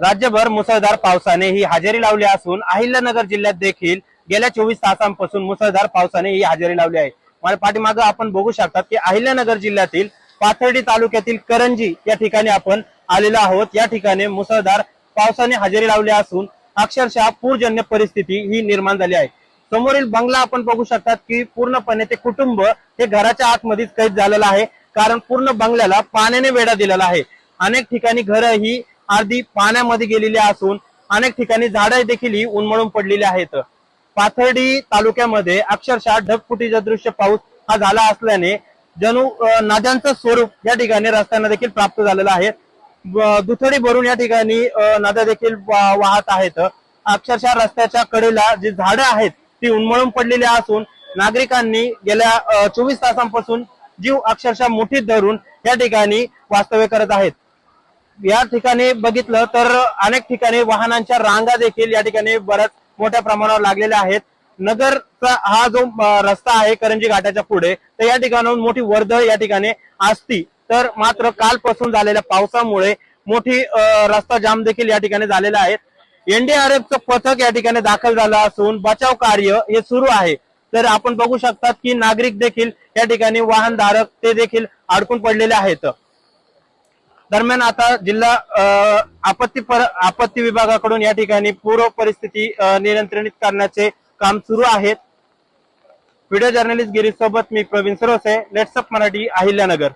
राज्यभर मुसळधार पावसाने ही हजेरी लावली असून अहिल्यानगर जिल्ह्यात देखील गेल्या चोवीस तासांपासून मुसळधार पावसाने ही हजेरी लावली आहे. मला पाठीमागं आपण बघू शकतात की अहिल्यानगर जिल्ह्यातील पाथर्डी तालुक्यातील करंजी या ठिकाणी आपण आलेलो आहोत. या ठिकाणी मुसळधार पावसाने हजेरी लावली असून अक्षरशः पूरजन्य परिस्थिती ही निर्माण झाली आहे. समोरील बंगला आपण बघू शकतात की पूर्णपणे ते कुटुंब हे घराच्या आतमध्येच कैद झालेलं आहे. कारण पूर्ण बंगल्याला पाण्याने वेढा दिलेला आहे. अनेक ठिकाणी घर ही अर्धी पाण्यामध्ये गेलेली असून अनेक ठिकाणी झाडं देखील ही उन्मळून पडलेली आहेत. पाथर्डी तालुक्यामध्ये अक्षरशः ढगफुटीचा दृश्य पाऊस हा झाला असल्याने जणू नद्यांचं स्वरूप या ठिकाणी रस्त्यांना देखील प्राप्त झालेलं आहे. दुथडी भरून या ठिकाणी नद्या देखील वाहत आहेत. अक्षरशः रस्त्याच्या कडेला जी झाडं आहेत ती उन्मळून पडलेली असून नागरिकांनी गेल्या चोवीस तासांपासून जीव अक्षरशः मुठीत धरून या ठिकाणी वास्तव्य करत आहेत. या ठिकाणी बघितलं तर अनेक ठिकाणी वाहनांच्या रांगा देखील या ठिकाणी बऱ्याच मोठ्या प्रमाणावर लागलेल्या आहेत. नगरचा हा जो रस्ता आहे करंजी घाटाच्या पुढे तर या ठिकाणाहून मोठी वर्दळ या ठिकाणी असती तर मात्र कालपासून झालेल्या पावसामुळे मोठी रस्ता जाम देखील या ठिकाणी झालेला आहे. एनडीआरएफचं पथक या ठिकाणी दाखल झालं असून बचाव कार्य हे सुरू आहे. तर आपण बघू शकतात की नागरिक देखील या ठिकाणी वाहनधारक ते देखील अडकून पडलेले आहेत. दरम्यान आता जिल्हा आपत्ती पर आपत्ती विभागाकडून या ठिकाणी पूर्व परिस्थिती नियंत्रित करण्याचे काम सुरू आहेत. व्हिडिओ जर्नलिस्ट गिरीश सोबत मी प्रवीण सरोसे. लेट्सअप मराठी अहिल्यानगर.